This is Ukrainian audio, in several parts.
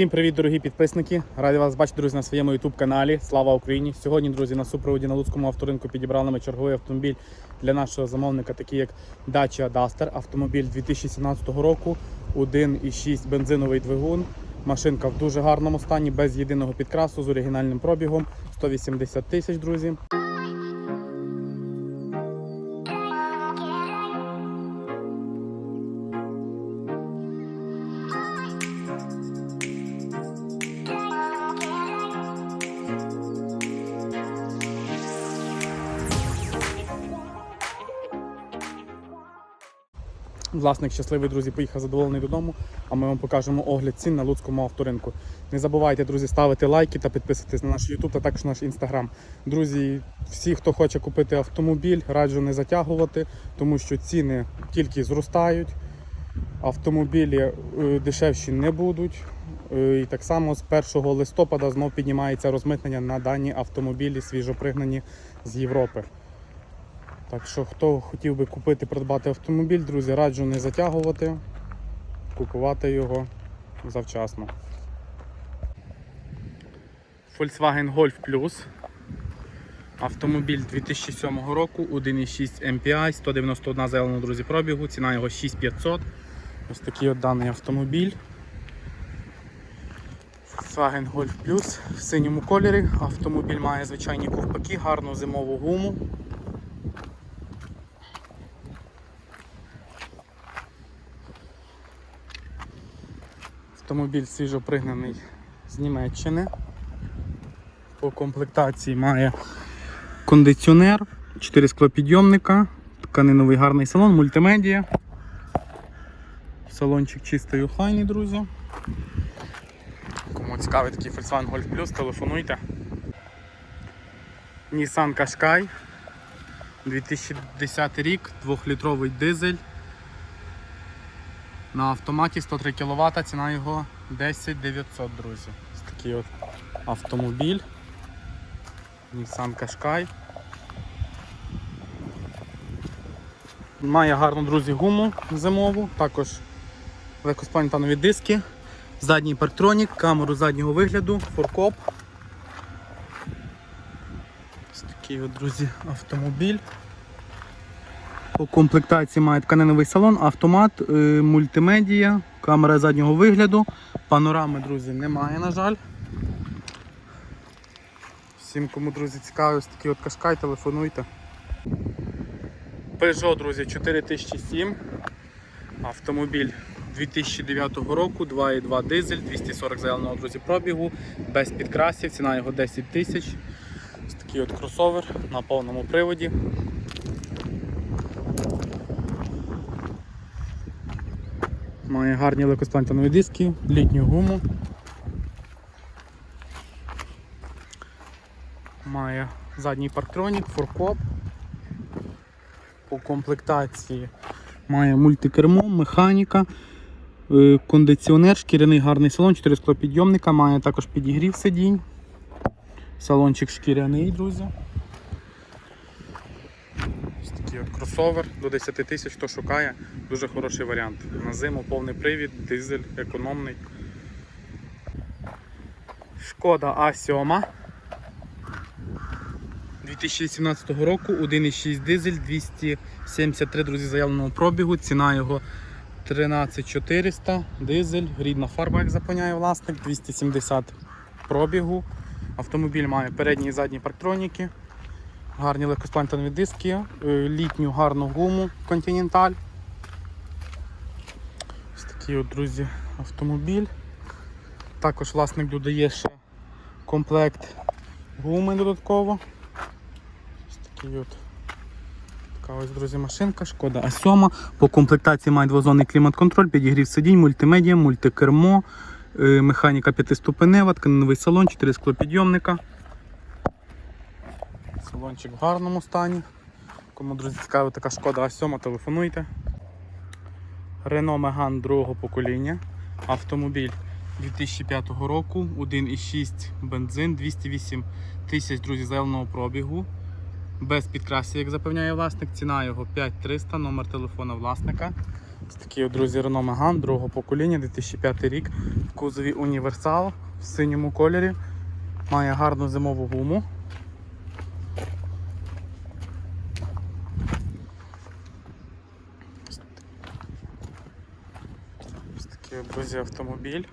Всім привіт, дорогі підписники! Раді вас бачити, друзі, на своєму youtube каналі. Слава Україні! Сьогодні, друзі, на супроводі на Луцькому авторинку підібрали ми черговий автомобіль для нашого замовника, такий як Dacia Duster. Автомобіль 2017 року, 1,6 бензиновий двигун. Машинка в дуже гарному стані, без єдиного підкрасу, з оригінальним пробігом 180 тисяч, друзі. Власник щасливий, друзі, поїхав задоволений додому, а ми вам покажемо огляд цін на Луцькому авторинку. Не забувайте, друзі, ставити лайки та підписуватись на наш YouTube та також наш Instagram. Друзі, всі, хто хоче купити автомобіль, раджу не затягувати, тому що ціни тільки зростають. Автомобілі е, дешевші не будуть. Е, І так само з 1 листопада знов піднімається розмитнення на дані автомобілі, свіжопригнані з Європи. Так що, хто хотів би купити, придбати автомобіль, друзі, раджу не затягувати, купувати його завчасно. Volkswagen Golf Plus. Автомобіль 2007 року, 1,6 MPI, 191 зелена, друзі, пробігу, ціна його 6500. Ось такий от даний автомобіль. Volkswagen Golf Plus в синьому кольорі. Автомобіль має звичайні ковпаки, гарну зимову гуму. Автомобіль свіжопригнаний з Німеччини. По комплектації має кондиціонер, 4 склопідйомника, тканиновий гарний салон, мультимедіа. Салончик чистий охайний, друзі. Кому цікавий такий Volkswagen Golf Plus, телефонуйте. Nissan Qashqai 2010 рік, 2-літровий дизель. На автоматі 103 кВт, ціна його 10 900, друзі. Ось такий от автомобіль. Nissan Qashqai. Має гарну, друзі, гуму зимову, також легкоспланетанові диски, задній парктронік, камеру заднього вигляду, форкоп. Ось такий от, друзі, автомобіль. По комплектації має тканиновий салон, автомат, е, мультимедія, камера заднього вигляду. Панорами, друзі, немає, на жаль. Всім, кому, друзі, цікавий ось такий от кашкай, телефонуйте. Peugeot, друзі, 4007. Автомобіль 2009 року, 2,2 дизель, 240 зеленого, друзі, пробігу, без підкрасів, ціна його 10 тисяч. Ось такий от кросовер на повному приводі. Має гарні легкосплантанові диски, літню гуму. Має задній парктронік, форкоп. По комплектації має мультикермо, механіка, е, кондиціонер, шкіряний гарний салон, 4 склопідйомника, має також підігрів сидінь. Салончик шкіряний, друзі. Такий от кросовер до 10 тисяч, хто шукає, дуже хороший варіант. На зиму повний привід, дизель, економний. Шкода А7 2017 року, 1,6 дизель, 273 друзі, заявленого пробігу, ціна його 13400, дизель, рідна фарба, як запевняє власник, 270 пробігу. Автомобіль має передні і задні парктроніки, гарні легкосплантанові диски, е, літню гарну гуму Continental. Ось такий от, друзі, автомобіль. Також власник додає ще комплект гуми додатково. Ось такий от. Така ось, друзі, машинка, шкода А7. По комплектації має двозонний клімат-контроль, підігрів сидінь, мультимедіа, мультикермо, е, механіка п'ятиступенева, тканиновий салон, 4 склопідйомника. Салончик в гарному стані. Кому, друзі, цікава така шкода А7, телефонуйте. Renault Megane другого покоління. Автомобіль 2005 року, 1,6 бензин, 208 тисяч, друзі, зеленого пробігу. Без підкрасів, як запевняє власник, ціна його 5300, номер телефона власника. Ось такий, друзі, Renault Megane другого покоління, 2005 рік. В кузові універсал в синьому кольорі. Має гарну зимову гуму. Ось друзі, автомобіль.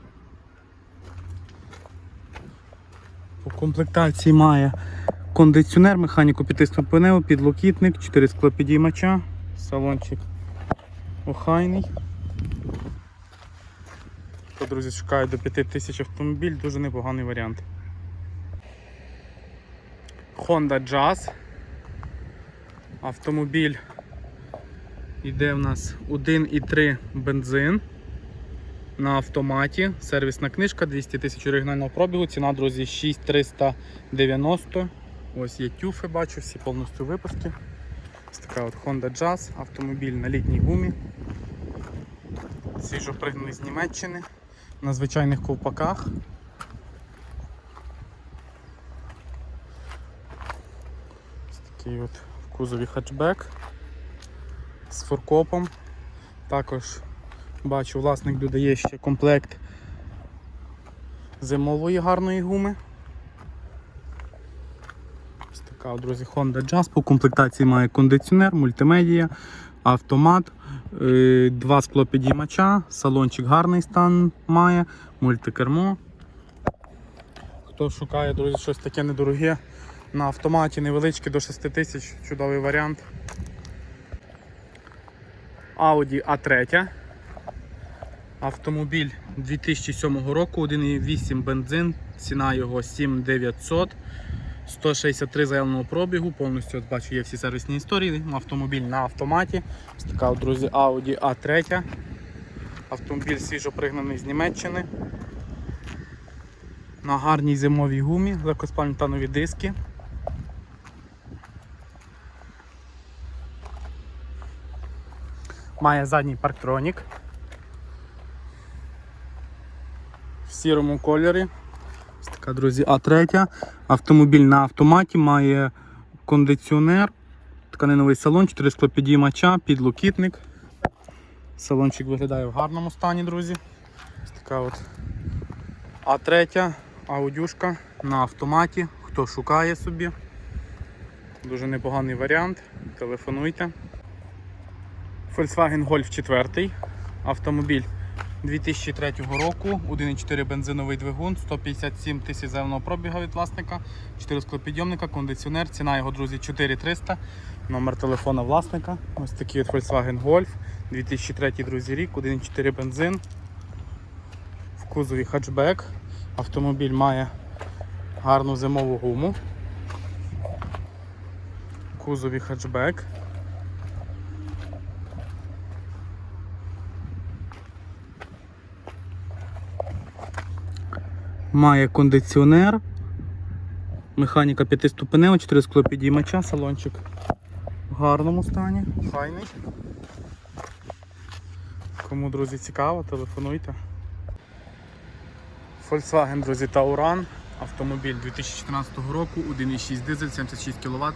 По комплектації має кондиціонер, механіку п'ятиступеневу, підлокітник, 4 склопідіймача, салончик охайний. Хто, друзі, шукає до 5000 автомобіль, дуже непоганий варіант. Honda Jazz. Автомобіль йде в нас 1,3 бензин на автоматі. Сервісна книжка 200 тисяч оригінального пробігу. Ціна, друзі, 6390. Ось є тюфи, бачу, всі повністю випуски. Ось така от Honda Jazz, автомобіль на літній гумі. Свіжо пригнаний з Німеччини на звичайних ковпаках. Ось такий от в кузові хатчбек з форкопом. Також бачу, власник додає ще комплект зимової гарної гуми. Ось така, друзі, Honda Jazz. По комплектації має кондиціонер, мультимедія, автомат, е, два склопідіймача, салончик гарний стан має, мультикермо. Хто шукає, друзі, щось таке недороге на автоматі, невеличке до 6 тисяч, чудовий варіант. Audi A3. Автомобіль 2007 року, 1,8 бензин, ціна його 7900, 163 заявленого пробігу, повністю от бачу є всі сервісні історії. Автомобіль на автоматі. Ось така, друзі, Audi A3. Автомобіль свіжо пригнаний з Німеччини. На гарній зимовій гумі, легкоспальні диски. Має задній парктронік. В сірому кольорі. Ось така, друзі, А3. Автомобіль на автоматі має кондиціонер, тканиновий салон, 4 склопідіймача, підлокітник. Салончик виглядає в гарному стані, друзі. Ось така от А3, аудюшка на автоматі. Хто шукає собі. Дуже непоганий варіант. Телефонуйте. Volkswagen Golf 4. Автомобіль 2003 року, 1,4 бензиновий двигун, 157 тисяч зеленого пробіга від власника, 4 склопідйомника, кондиціонер, ціна його, друзі, 4300, номер телефона власника. Ось такий от Volkswagen Golf, 2003 друзі, рік, 1,4 бензин. В кузові хатчбек. Автомобіль має гарну зимову гуму. В кузові хатчбек. Має кондиціонер, механіка п'ятиступенева, 4 склопідіймача, салончик в гарному стані, файний. Кому, друзі, цікаво, телефонуйте. Volkswagen, друзі, Tauran. Автомобіль 2014 року, 1,6 дизель, 76 кВт,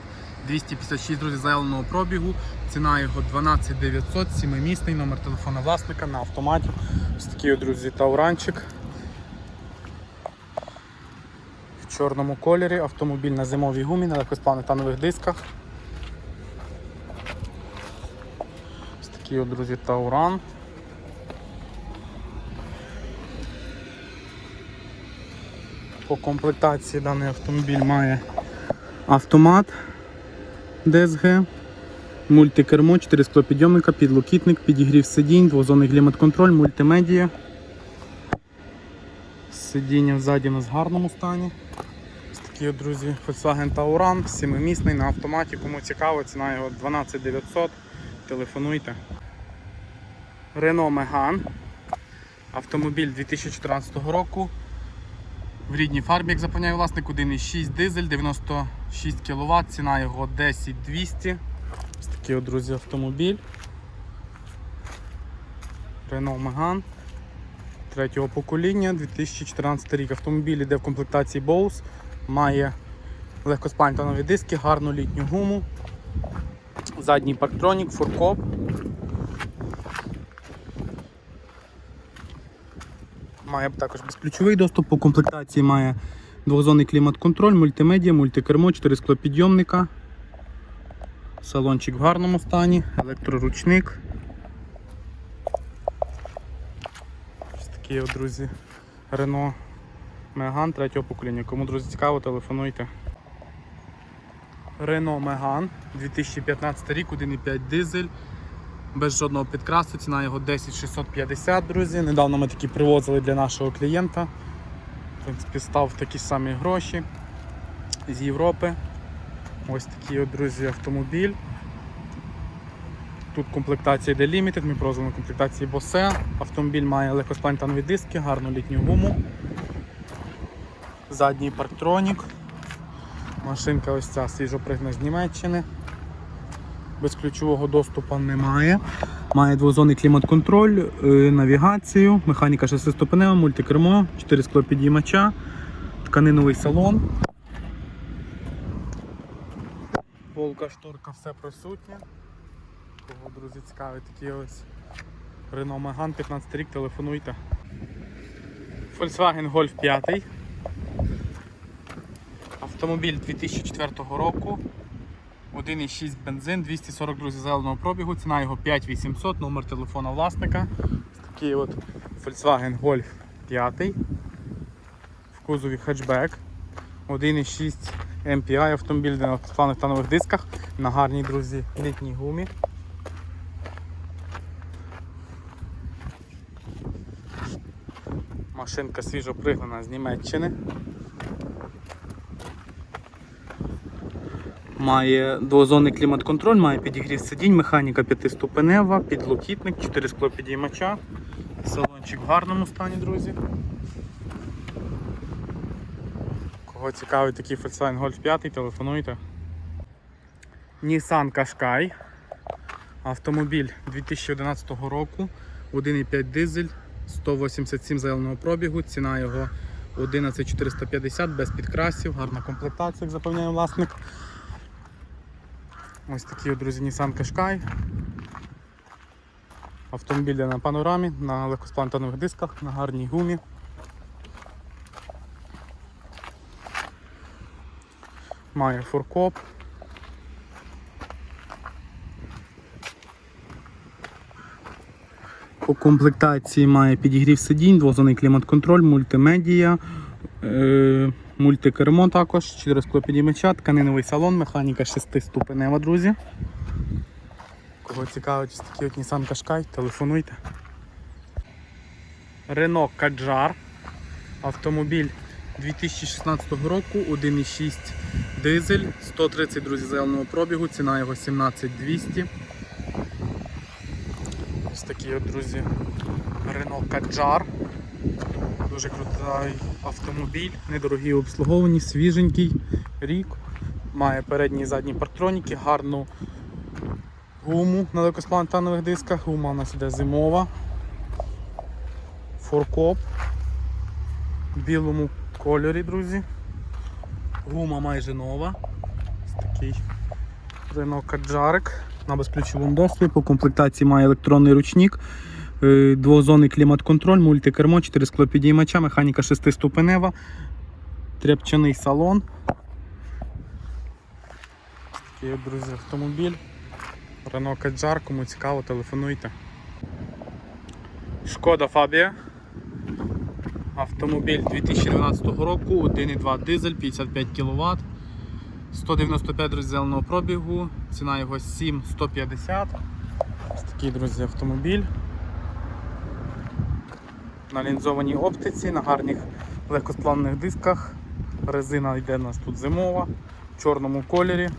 256 друзі, заявленого пробігу. Ціна його 12 900, 7-місний, номер телефона власника на автоматі. Ось такий, друзі, Тауранчик. В чорному кольорі, автомобіль на зимовій гумі, на легкосплавних дисках. Ось такий, от, друзі, Тауран. По комплектації даний автомобіль має автомат DSG, мультикермо, 4 склопідйомника, підлокітник, підігрів сидінь, двозонний клімат-контроль, мультимедія. Сидіння ззаді у нас в гарному стані. Такий, друзі, Volkswagen Tauran, 7-місний на автоматі. Кому цікаво, ціна його 12 900. Телефонуйте. Renault Megane. Автомобіль 2014 року. В рідній фарбі, як запевняє власник, 1,6 дизель, 96 кВт, ціна його 10 200. Ось такий, от, друзі, автомобіль. Renault Megane третього покоління, 2014 рік. Автомобіль йде в комплектації Bose, має легкоспантанові диски, гарну літню гуму, задній парктронік, фуркоп. Має також безключовий доступ, по комплектації має двозонний клімат-контроль, мультимедіа, мультикермо, 4 склопідйомника, салончик в гарному стані, електроручник. Ось такі, друзі, Рено Megane третього покоління. Кому, друзі, цікаво, телефонуйте. Renault Megane 2015 рік, 1,5 дизель. Без жодного підкрасу, ціна його 10650, друзі. Недавно ми такі привозили для нашого клієнта. В принципі, став такі самі гроші з Європи. Ось такий от, друзі, автомобіль. Тут комплектація йде ми привозили на комплектації Bose. Автомобіль має легкосплантанові диски, гарну літню гуму. Задній парктронік. Машинка ось ця свіжопригнана з Німеччини. Без ключового доступу немає. Має двозонний клімат-контроль, е, навігацію, механіка шестиступенева, мультикермо, 4 склопідіймача, тканиновий салон. Полка, шторка, все присутнє. Кого, друзі, цікавить такі ось Renault Megane 15 рік, телефонуйте. Volkswagen Golf 5. Автомобіль 2004 року. 1,6 бензин, 240 друзі зеленого пробігу, ціна його 5800, номер телефона власника. Такий от Volkswagen Golf 5. В кузові хетчбек. 1,6 MPI автомобіль на плавних та нових дисках на гарній друзі літній гумі. Машинка свіжо пригнана з Німеччини. Має двозонний клімат-контроль, має підігрів сидінь, механіка п'ятиступенева, підлокітник, 4 склопідіймача. Салончик в гарному стані, друзі. Кого цікавить такий Volkswagen Golf 5, телефонуйте. Nissan Qashqai. Автомобіль 2011 року, 1,5 дизель, 187 зеленого пробігу, ціна його 11450 без підкрасів, гарна комплектація, як запевняє власник. Ось такий, друзі, Nissan Qashqai. Автомобіль на панорамі, на легкосплантанових дисках, на гарній гумі. Має фуркоп. По комплектації має підігрів сидінь, двозонний клімат-контроль, мультимедія, е, мультикермо також, 4 склопідіймача, тканиновий салон, механіка 6-ступенева, друзі. Кого цікавить ось такий от Nissan Qashqai, телефонуйте. Renault Kadjar. Автомобіль 2016 року, 1,6 дизель, 130 друзі зеленого пробігу, ціна його 17200. Ось такий от, друзі, Renault Kadjar. Дуже крутий автомобіль, недорогі обслуговані, свіженький рік. Має передні і задні парктроніки, гарну гуму на легкосплантанових дисках. Гума у нас іде зимова. Форкоп в білому кольорі, друзі. Гума майже нова. Ось такий Renault Kadjarик на безключовому доступі. По комплектації має електронний ручник, двозонний клімат-контроль, мультикермо, 4 склопідіймача, механіка 6-ступенева, тряпчаний салон. Такий, друзі, автомобіль. Renault Kadjar, кому цікаво, телефонуйте. Шкода Фабія. Автомобіль 2012 року, 1,2 дизель, 55 кВт, 195 друзі, зеленого пробігу, ціна його 7150. Ось такий, друзі, автомобіль. На лінзованій оптиці, на гарних легкосплавних дисках. Резина йде у нас тут зимова, в чорному кольорі.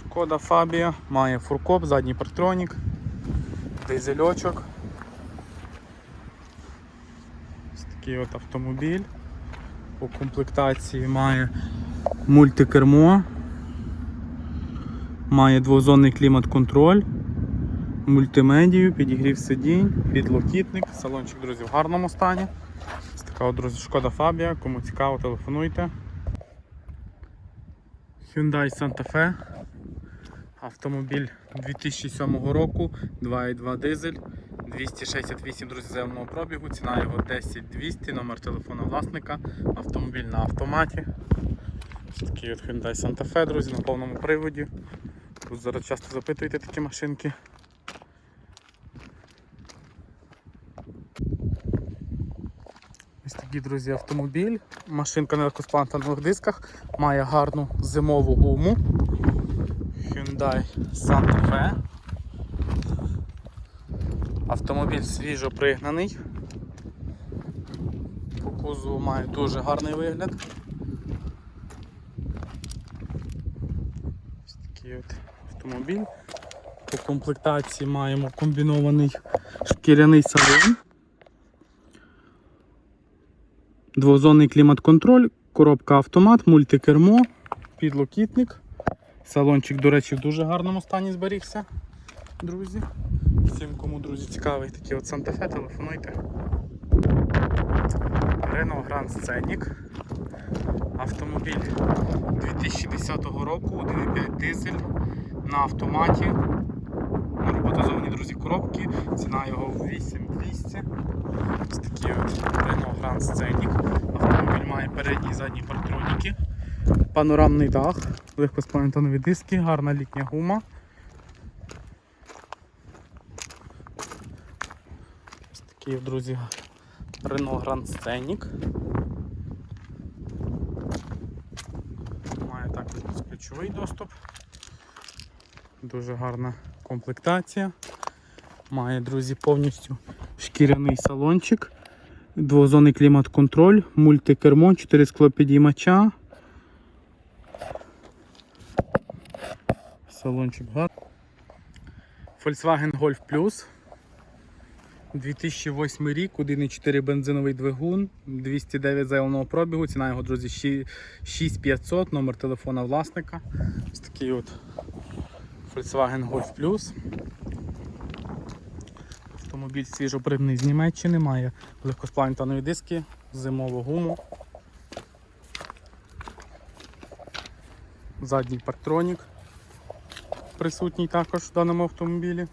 Шкода Фабія, має фуркоп, задній парктронік, дизельочок. Ось такий от автомобіль. По комплектації має мультикермо, має двозонний клімат-контроль, мультимедію, підігрів сидінь, підлокітник, салончик, друзі, в гарному стані. Ось така друзі, шкода Фабія, кому цікаво, телефонуйте. Hyundai Santa Fe. Автомобіль 2007 року, 2.2 дизель, 268 друзі земного пробігу, ціна його 10200, номер телефона власника, автомобіль на автоматі. Ось такий от Hyundai Santa Fe, друзі, на повному приводі. Тут зараз часто запитуєте такі машинки. Такий, друзі, автомобіль. Машинка на легкосплантанових дисках, має гарну зимову гуму. Hyundai Santa Fe. Автомобіль свіжо пригнаний. По кузову має дуже гарний вигляд. Ось такий от автомобіль. По комплектації маємо комбінований шкіряний салон. Двозонний клімат-контроль, коробка автомат, мультикермо, підлокітник. Салончик, до речі, в дуже гарному стані зберігся, друзі. Всім, кому, друзі, цікавий такий от Fe, телефонуйте. Renault Grand Scenic. Автомобіль 2010 року, 1.5 дизель на автоматі. На друзі, коробки. Ціна його 8200. Ось такий от Renault Grand Scenic. Автомобіль має передні і задні партроніки. Панорамний дах, легко легкоспланетонові диски, гарна літня гума. Ось такий, друзі, Renault Grand Scenic. Має також безключовий доступ. Дуже гарна комплектація. Має, друзі, повністю шкіряний салончик, двозонний клімат-контроль, мультикермо, 4 склопідіймача. Салончик гарний. Volkswagen Golf Plus. 2008 рік, 1,4 бензиновий двигун, 209 заявленого пробігу, ціна його, друзі, 6500, номер телефона власника. Ось такий от Volkswagen Golf Plus. Автомобіль свіжоприбний з Німеччини, має легкоспланетанові диски, зимову гуму. Задній парктронік присутній також в даному автомобілі.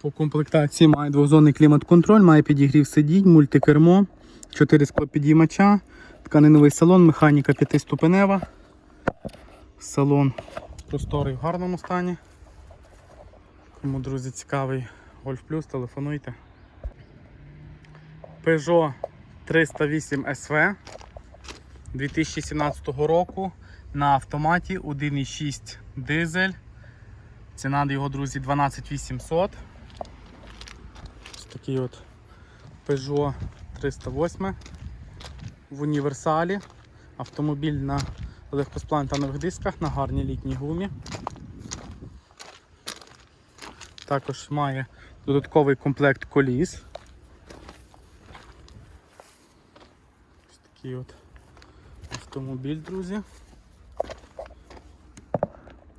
По комплектації має двозонний клімат-контроль, має підігрів сидінь, мультикермо, 4 склопідіймача, тканиновий салон, механіка 5-ступенева. Салон просторий в гарному стані. Кому, друзі, цікавий Golf Plus, телефонуйте. Peugeot 308 SV 2017 року на автоматі 1,6 дизель. Ціна його, друзі, 12800. Ось такий от Peugeot 308 в універсалі. Автомобіль на легкосплантанових дисках на гарній літній гумі. Також має додатковий комплект коліс. Ось такий от автомобіль, друзі.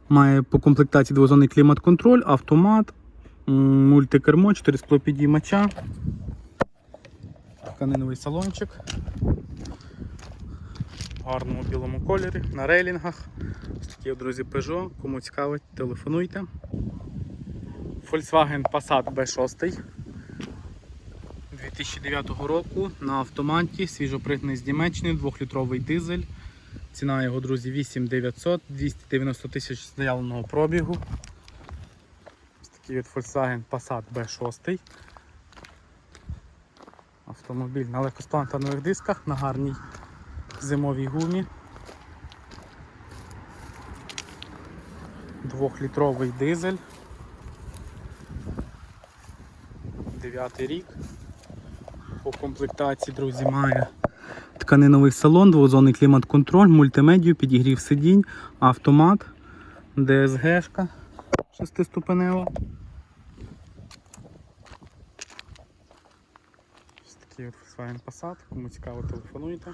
Має по комплектації двозонний клімат-контроль, автомат, мультикермо, 4 склопідіймача, тканиновий салончик. Гарному білому кольорі, на рейлінгах. Ось такі, друзі, Peugeot. Кому цікавить, телефонуйте. Volkswagen Passat B6 2009 року на автоматі, свіжопригнаний з Німеччини, 2-літровий дизель. Ціна його, друзі, 8900, 290 тисяч заявленого пробігу. Ось такий от Volkswagen Passat B6. Автомобіль на легкосплантанових дисках, на гарній зимовій гумі. Двохлітровий дизель. Дев'ятий рік. По комплектації, друзі, має тканиновий салон, двозонний клімат-контроль, мультимедію, підігрів сидінь, автомат, ДСГшка шестиступенева. Ось такий от Volkswagen Passat. Кому цікаво, телефонуйте.